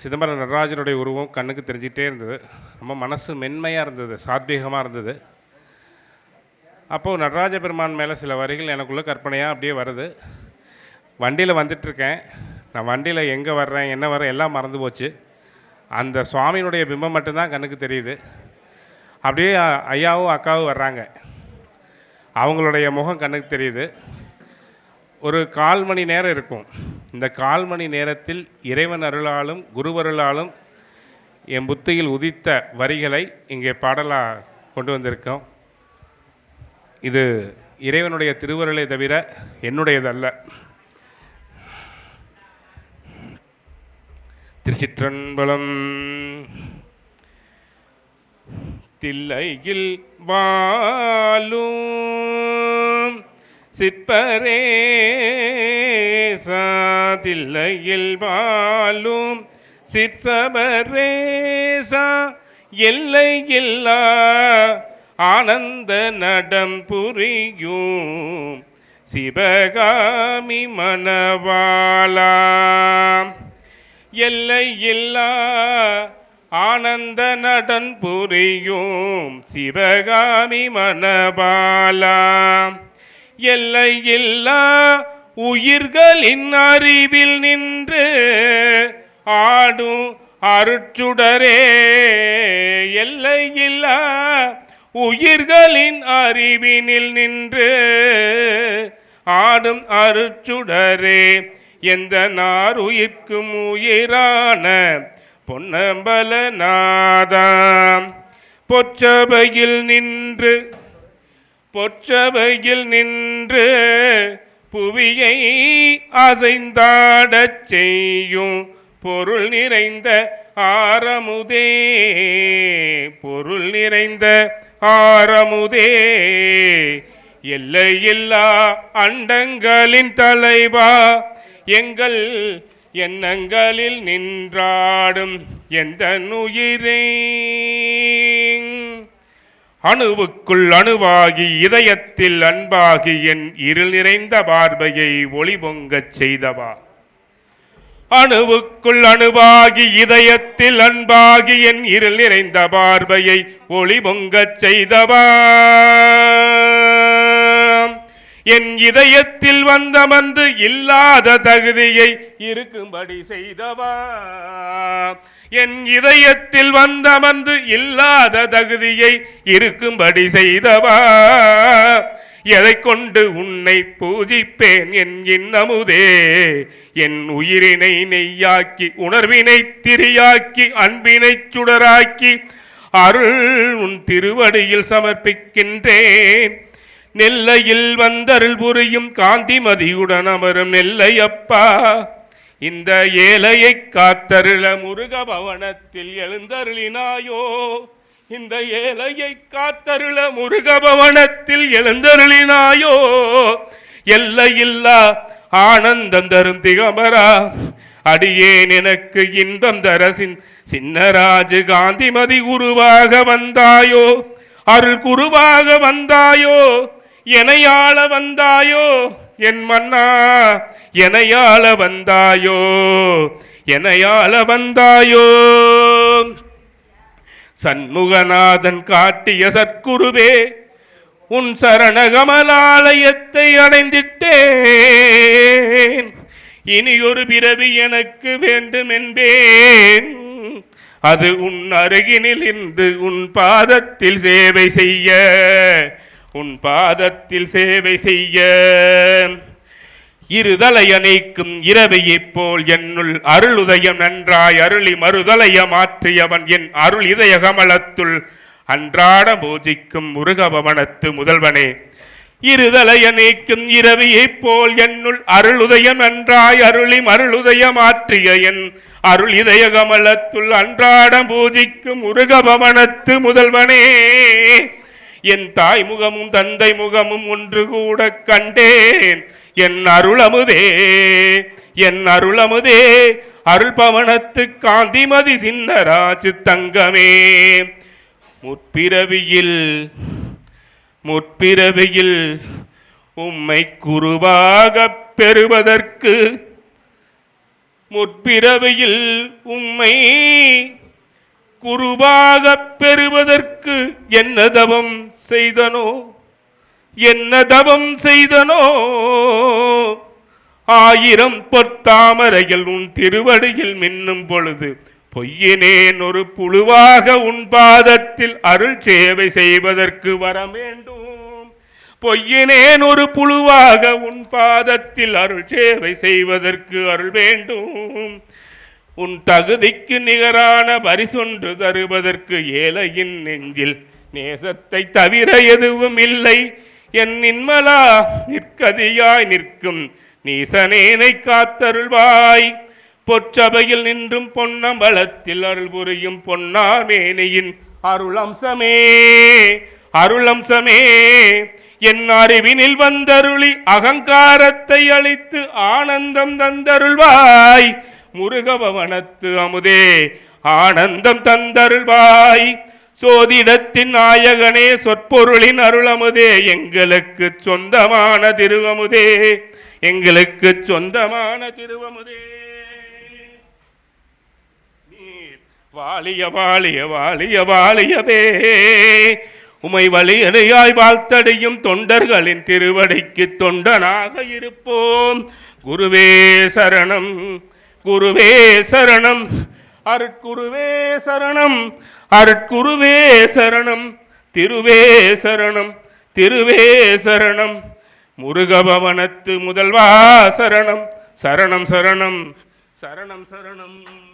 சிதம்பரம் நடராஜனுடைய உருவம் கண்ணுக்கு தெரிஞ்சிட்டே இருந்தது. ரொம்ப மனசு மென்மையாக இருந்தது சாத்வீகமாக இருந்தது. அப்போது நடராஜ பெருமான் மேலே சில வரிகள் எனக்குள்ளே கற்பனையாக அப்படியே வருது. வண்டியில் வந்துட்டுருக்கேன். நான் வண்டியில் எங்கே வர்றேன் என்ன வர்றேன் எல்லாம் மறந்து போச்சு. அந்த சுவாமியினுடைய பிம்பம் மட்டும்தான் கண்ணுக்கு தெரியுது. அப்படியே ஐயாவும் அக்காவும் வர்றாங்க. அவங்களுடைய முகம் கண்ணுக்கு தெரியுது. ஒரு கால் மணி நேரம் இருக்கும். இந்த கால் மணி நேரத்தில் இறைவன் அருளாலும் குருவருளாலும் என் புத்தியில் உதித்த வரிகளை இங்கே பாடலாக கொண்டு வந்திருக்கோம். இது இறைவனுடைய திருவருளை தவிர என்னுடையதல்ல. திருச்சிற்றன்பலம் தில்லையில் வாழும் சிற்பரே சாதில்லையில் வாழும் சிற்சபரேசா எல்லை இல்லா ஆனந்த நடம் புரியும் சிவகாமி மணவாளா. எல்லையில்லா ஆனந்த நடன் புரியும் சிவகாமி மணபாலா எல்லையில்லா உயிர்களின் அறிவில் நின்று ஆடும் அருட்சுடரே எல்லையில்லா உயிர்களின் அறிவினில் நின்று ஆடும் அருட்சுடரே எந்த நார் உயிர்க்கும் உயிரான பொன்னம்பலநாதாம் பொச்சபையில் நின்று பொற்றபையில் நின்று புவியை அசைந்தாடச் செய்யும் பொருள் நிறைந்த ஆரமுதே பொருள் நிறைந்த ஆரமுதே. எல்லையில்லா அண்டங்களின் தலைவா எங்கள் எண்ணங்களில் நின்றாடும் எந்த நுயிரே அணுவுக்குள் அணுவாகி இதயத்தில் அன்பாகி என் இருள் நிறைந்த பார்வையை ஒளி பொங்கச் செய்தவா? அணுவுக்குள் அணுவாகி இதயத்தில் அன்பாகி என் இருள் நிறைந்த பார்வையை ஒளி பொங்கச் செய்தவா? என் இதயத்தில் வந்தமர்ந்து இல்லாத தகுதியை இருக்கும்படி செய்தவா? என் இதயத்தில் வந்தமர்ந்து இல்லாத தகுதியை இருக்கும்படி செய்தவா? எதை கொண்டு உன்னை பூஜிப்பேன் என் இன்னமுதே? என் உயிரினை நெய்யாக்கி உணர்வினை திரியாக்கி அன்பினை சுடராக்கி அருள் உன் திருவடியில் சமர்ப்பிக்கின்றேன். நெல்லையில் வந்தருள் புரியும் காந்திமதியுடன் அமரும் நெல்லையப்பா இந்த ஏழையை காத்தருள முருக பவனத்தில் எழுந்தருளினாயோ? இந்த ஏழையை காத்தருள முருக பவனத்தில் எழுந்தருளினாயோ? எல்லையில்லா ஆனந்தம் தரும் திகமரா அடியேன் எனக்கு இன்பம் தரசின் சின்னராஜு காந்திமதி குருவாக வந்தாயோ? அருள் குருவாக வந்தாயோ? எனையாள வந்தாயோ? என் மன்னா எனையாள வந்தாயோ? எனையாள வந்தாயோ? சண்முகநாதன் காட்டிய சற்குருவே உன் சரணகமலாலயத்தை அடைந்திட்டேன். இனி ஒரு பிறவி எனக்கு வேண்டும் என்பேன் அது உன் அருகினில் இன்று உன் பாதத்தில் சேவை செய்ய உன் பாதத்தில் சேவை செய்ய. இருதலை அணைக்கும் இரவையைப் போல் என்னுள் அருள் உதயம் நன்றாய் அருளி மறுதலைய மாற்றியவன் என் அருள் இதய கமலத்துள் அன்றாட பூஜிக்கும் முருகபவனத்து முதல்வனே. இருதலைய நீக்கும் இரவியைப் போல் என்னுள் அருள் உதயம் நன்றாய் அருளி மருளுதய மாற்றிய என் அருள் இதய கமலத்துள் அன்றாட பூஜிக்கும் முருகபவனத்து முதல்வனே. என் தாய் முகமும் தந்தை முகமும் ஒன்று கூட கண்டேன். என் அருளமுதே என் அருளமுதே அருள் பவனத்து காந்திமதி சின்னராஜு தங்கமே. முற்பிறவியில் முற்பிறவியில் உம்மை குருவாகப் பெறுவதற்கு முற்பிறவியில் உம்மை குருவாக பெறுவதற்கு என்ன தவம் செய்தனோ? என்ன தவம் செய்தனோ? ஆயிரம் பொத்தாமரைகள் உன் திருவடியில் மின்னும் பொழுது பொய்யினேன் ஒரு புழுவாக உன் பாதத்தில் அருள் சேவை செய்வதற்கு வர வேண்டும் பொய்யினேன் ஒரு புழுவாக உன் பாதத்தில் அருள் சேவை செய்வதற்கு அருள் வேண்டும். உன் தகுதிக்கு நிகரான பரிசொன்று தருவதற்கு ஏழையின் நெஞ்சில் நேசத்தை தவிர எதுவும் இல்லை. என் நின்மலா நிற்கதியாய் நிற்கும் நீசனேனை காத்தருள்வாய். பொற்றபையில் நின்றும் பொன்னம்பலத்தில் அருள் புரியும் பொன்னாமேனியின் அருளம்சமே அருளம்சமே. என் அறிவினில் வந்தருளி அகங்காரத்தை அழித்து ஆனந்தம் தந்தருள்வாய். முருகபவனத்து அமுதே. ஆனந்தம் தந்தருள்வாய். சோதிடத்தின் நாயகனே சொற்பொருளின் அருளமுதே. எங்களுக்கு சொந்தமான திருவமுதே. எங்களுக்கு சொந்தமான திருவமுதே. நீர் வாழிய வாழிய வாழிய வாழியவே. உமை வழியடையாய் வாழ்த்தடையும் தொண்டர்களின் திருவடிக்கு தொண்டனாக இருப்போம். குருவே சரணம். அருட்குருவே சரணம். அருட்குருவே சரணம். அருட்குருவே சரணம். திருவே சரணம். திருவே சரணம். முருகபவனத்து முதல்வா சரணம். சரணம் சரணம். சரணம் சரணம்.